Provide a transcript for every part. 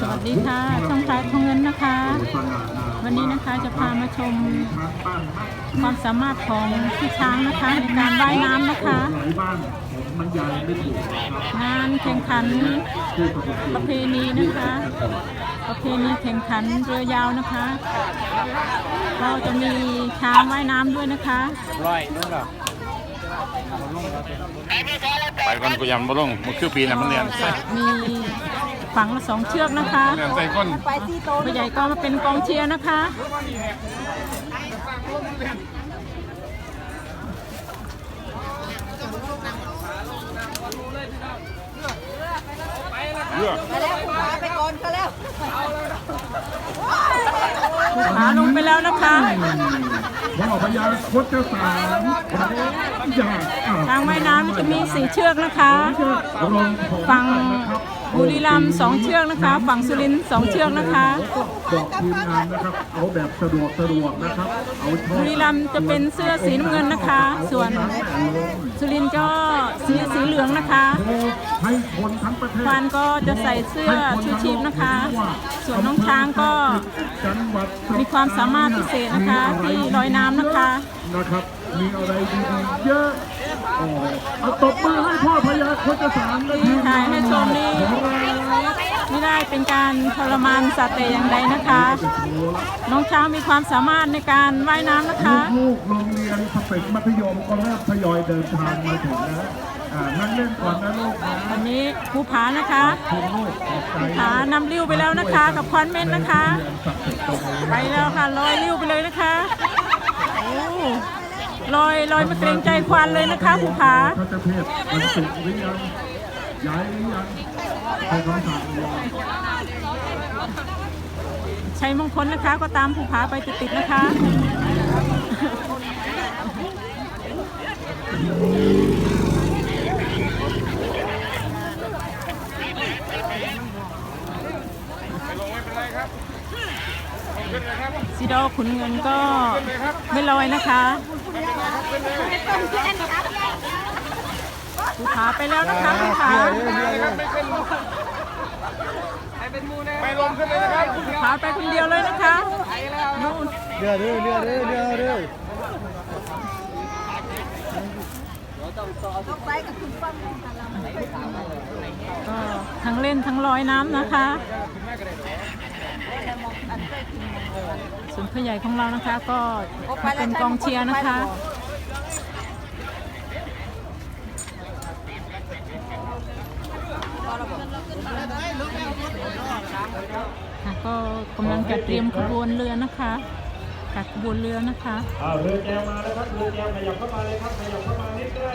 สวัสดีค่ะ ช่องท้ายของเงินนะคะ วันนี้นะคะจะพามาชม ความสามารถของพี่ช้างนะคะในการว่ายน้ำนะคะ งานแข่งขันประเพณีนะคะ ประเพณีแข่งขันเรือยาวนะคะ เราจะมีช้างว่ายน้ำด้วยนะคะร้อยนู่นหรอ ไปก่อนกูยังบ่ลงมันคือปีน่ะมันเรียนใส่มีฝังละสองเชือกนะคะเรียนใส่ก้นผู้ใหญ่ก็มาเป็นกองเชียร์นะคะเลือกไปแล้วคุณพาไปก่อนก็แล้วภูผาลงไปแล้วนะคะ พ่อพญาโคตรสามอยางอะทางว่ายน้ำจะมีสีเชือกนะคะ ฝั่ง บุรีรัมย์สองเชือกนะคะ ฝั่งสุรินทร์สองเชือกนะคะ บอกทีมงานนะครับ เอาแบบสะดวกสะดวกนะครับ เอาชอบบุรีรัมย์จะเป็นเสื้อสีน้ำเงินนะคะ ส่วนสุรินทร์ก็สีสีเหลืองนะคะ ให้คนทั้งประเทศควานก็จะใส่เสื้อชูชีพนะคะ ส่วนน้องช้างก็จังหวัดมีความสามารถพิเศษนะคะที่ลอยน้ำนะคะ นะครับ มีอะไรดีๆเยอะอ๋อ เอาตบมือให้พ่อพญาโคตรสามและทีมถ่ายให้ชมนี่ของเราไม่ได้เป็นการทรมานสัตว์แต่อย่างใดนะคะ น้องช้างมีความสามารถในการว่ายน้ำนะคะลูกๆโรงเรียนสเป็ดมัธยมก็เริ่มทยอยเดินทางมาถึงแล้วอ่านั่งเล่นก่อนนะลูกนะวันนี้ภูผานะคะคุณลูกขอบใจผานำริ้วไปแล้วนะคะ กับควันเม็ดนะคะ ไปแล้วค่ะลอยริ้วไปเลยนะคะโอ้ ลอยลอยมาเกรงใจควันเลยนะคะภูผาพระเจ้าเพศมันสุกหรือยังย้ายหรือยังใครคำสั่งยังชัยมงคลนะคะก็ตามภูผาไปติดๆนะคะซีดอขุนเงินก็ไม่ลอยนะคะ ภูผาไปแล้วนะคะภูผาไปลงขึ้นเลยนะครับภูผาไปคนเดียวเลยนะคะนู่นเรือเรือเรือเรือเรือเรือต้องไปกับคุณป้าก็ทั้งเล่นทั้งลอยน้ำนะคะส่วนผู้ใหญ่ของเรานะคะ ก็เป็นกองเชียร์นะคะค่ะ กำลังจะเตรียมขบวนเรือนะคะจัดขบวนเรือนะคะอ้าวเรือแจวมาแล้วครับเรือแจวขยับเข้ามาเลยครับขยับเข้ามานิดใกล้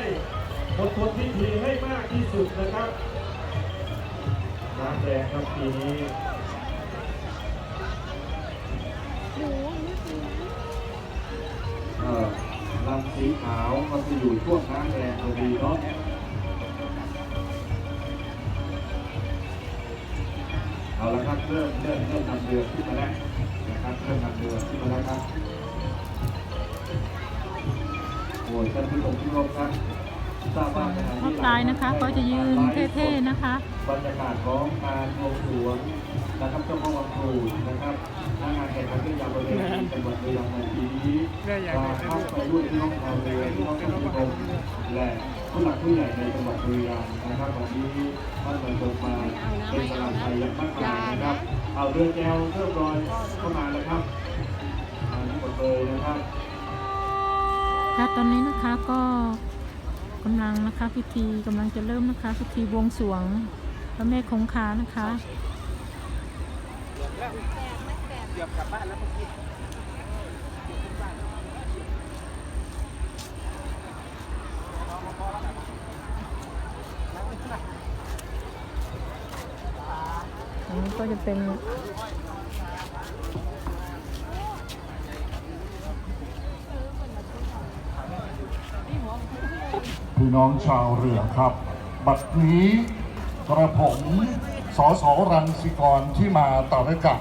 บนคนที่ทีให้มากที่สุดนะครับน้ำแดงครับปีนี้เออลำสีขาวมันจะอยู่ช่วงน้ำแดงพอดีเนาะ เอาละครับเริ่มเริ่มเริ่มนำเรือขึ้นมาแล้วนะครับเริ่มนำเรือขึ้นมาแล้วครับโอ้ยท่านผู้ชมที่เคารพครับทราบว่าขณะพ่อนี้พลายนะคะก็จะยืนเท่ๆนะคะบรรยากาศของการบวงสรวงนะครับเจ้าพ่อวังครูนะครับงานแข่งขันเรือยาวประเพณีจังหวัดบุรีรัมย์ในปีนี้มาเข้าไปด้วยพี่น้องชาวเรือพี่น้องชาวประมงและ ผู้หลักผู้ใหญ่ในจังหวัดบุรีรัมย์นะครับวันนี้ท่านมาชมมาเป็นกำลังใจอย่างมากมายนะครับ เอาเรือแก้วเรียบร้อยเข้ามาแล้วครับอันนี้หมดเลยนะครับค่ะตอนนี้นะคะก็กำลังนะคะพิธีกำลังจะเริ่มนะคะพิธีบวงสรวงพระแม่คงคานะคะอันนี้ก็ จะเป็นพี่น้องชาวเรือครับ บัดนี้กระผมสอสอรังสิกรที่มาต่อด้วยกัน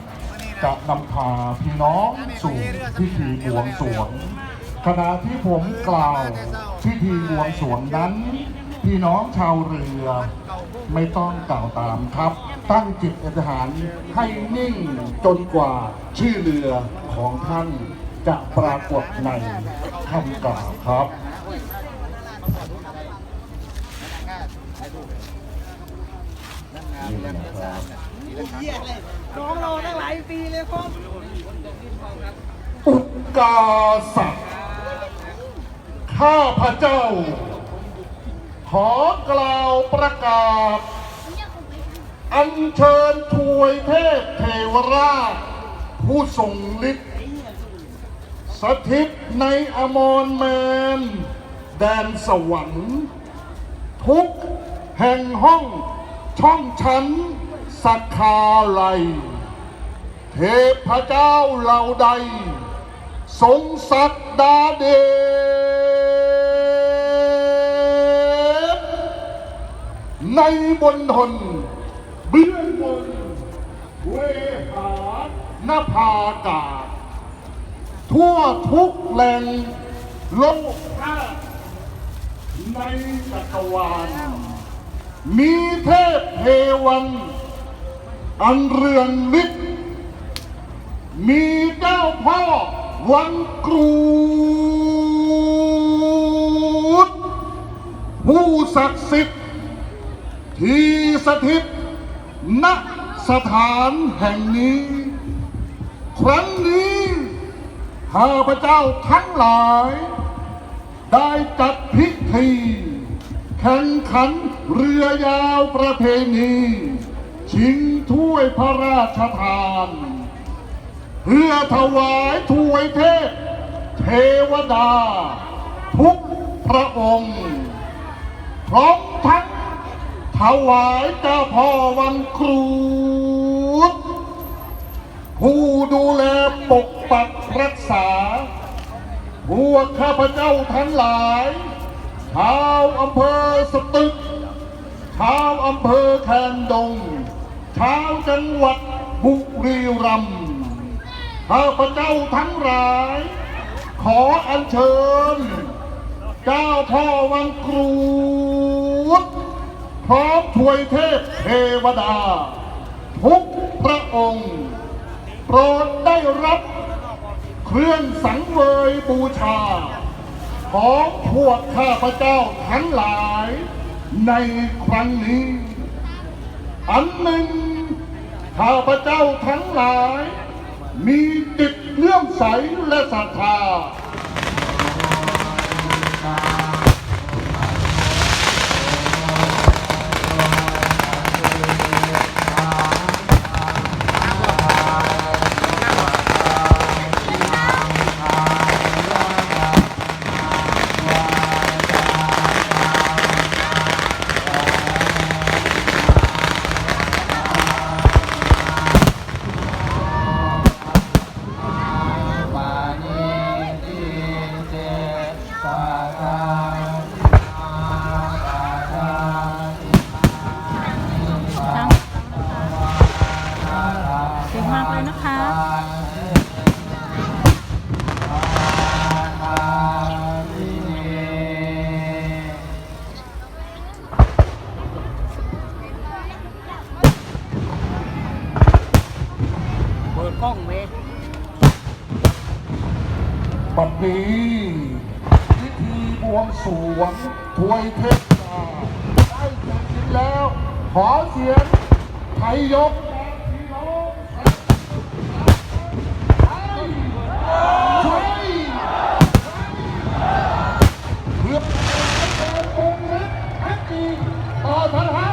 จะนำพาพี่น้องสู่พิธีบวงสรวงขณะที่ผมกล่าวพิธีบวงสรวงนั้น พี่น้องชาวเรือไม่ต้องกล่าวตามครับ ตั้งจิตอธิษฐานให้นิ่งจนกว่าชื่อเรือของท่านจะปรากฏในคำกล่าวครับนี่นะครับน้องรอตั้งหลายปีเลยครับอุกาสัตข้าพระเจ้า ขอกล่าวประกาศ อัญเชิญถวยเทพเทวราช ผู้ทรงฤทธิ์สถิตในอมรแมน แดนสวรรค์ ทุกแห่งห้องช่องชั้นสักคาไลยเทพเจ้าเหล่าใด ทรงศักดาเดชในบนทน นภากาศ ทั่วทุกแหล่งโลกธาตุในจักรวาล มีเทพเทวัน อันเรืองฤทธิ์มีเจ้าพ่อวังกรูดผู้ศักดิ์สิทธิ์ที่สถิตณสถานแห่งนี้ ครั้งนี้ข้าพเจ้าทั้งหลาย ได้จัดพิธีแข่งขันเรือยาวประเพณีชิงถ้วยพระราชทาน เพื่อถวายถวยเทพ เทวดา ทุกพระองค์พร้อมทั้งถวายเจ้าพ่อวันครู ผู้ดูแลปกปักรักษา พวกข้าพเจ้าทั้งหลายชาวอำเภอสตึกชาวอำเภอแคนดงชาวจังหวัดบุรีรัมย์ข้าพเจ้าทั้งหลาย ขออัญเชิญ เจ้าพ่อวังกรูดพร้อมถวยเทพเทวดา ทุกพระองค์ โปรดได้รับเครื่องสังเวยบูชา ของพวกข้าพเจ้าทั้งหลายในครั้งนี้ อันหนึ่งข้าพเจ้าทั้งหลาย มีจิตเลื่อมใสและศรัทธา วงถวยเทพดาได้เสร็จสิ้นแล้ว ขอเสียงไทยยกพี่น้องใช่เพื่อนปรุงนึกพัตตีต่อสถา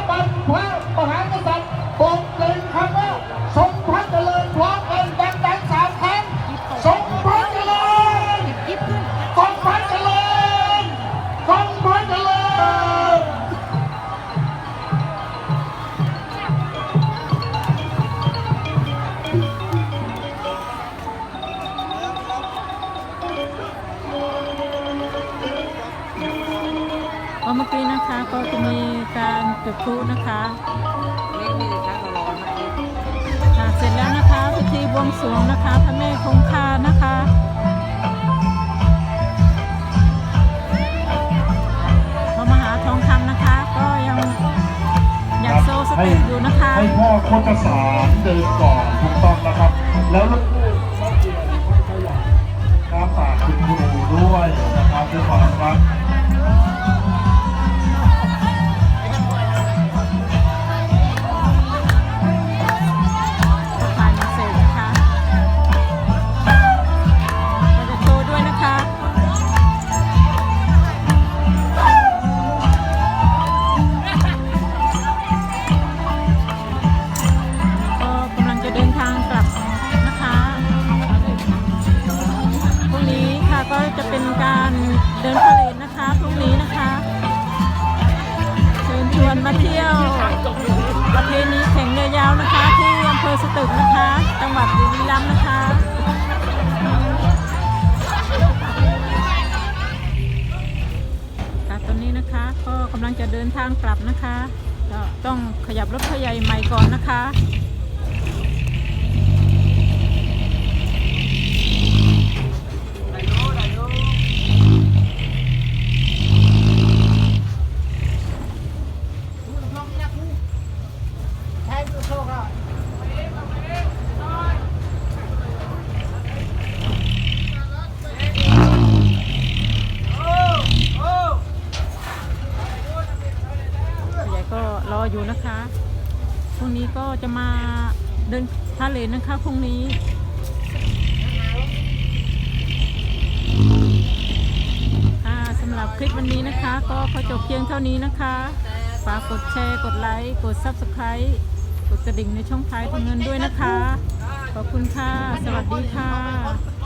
ก็จะมีการจุดพลุนะคะเสร็จแล้วนะคะพิธีบวงสรวงนะคะพระแม่คงคานะคะพระมหาทองคำนะคะ ก็ยังยังโซสเต็ปอยู่นะคะ ให้พ่อโคตรสารเดินก่อนถูกต้องนะครับ แล้วางกลับนะคะก็ต้องขยับรถขยายใหม่ก่อนนะคะ ผู้ใหญ่ก็รออยู่นะคะ พรุ่งนี้ก็ จะมาเดินทะเลนะคะพรุ่งนี้สำหรับคลิปวันนี้นะคะ ก็ขอจบเพียงเท่านี้นะคะฝากกดแชร์ กดไลค์กด Subscribe กดกระดิ่งในช่องท้ายของเงินด้วยนะคะ ขอบคุณค่ะ สวัสดีค่ะ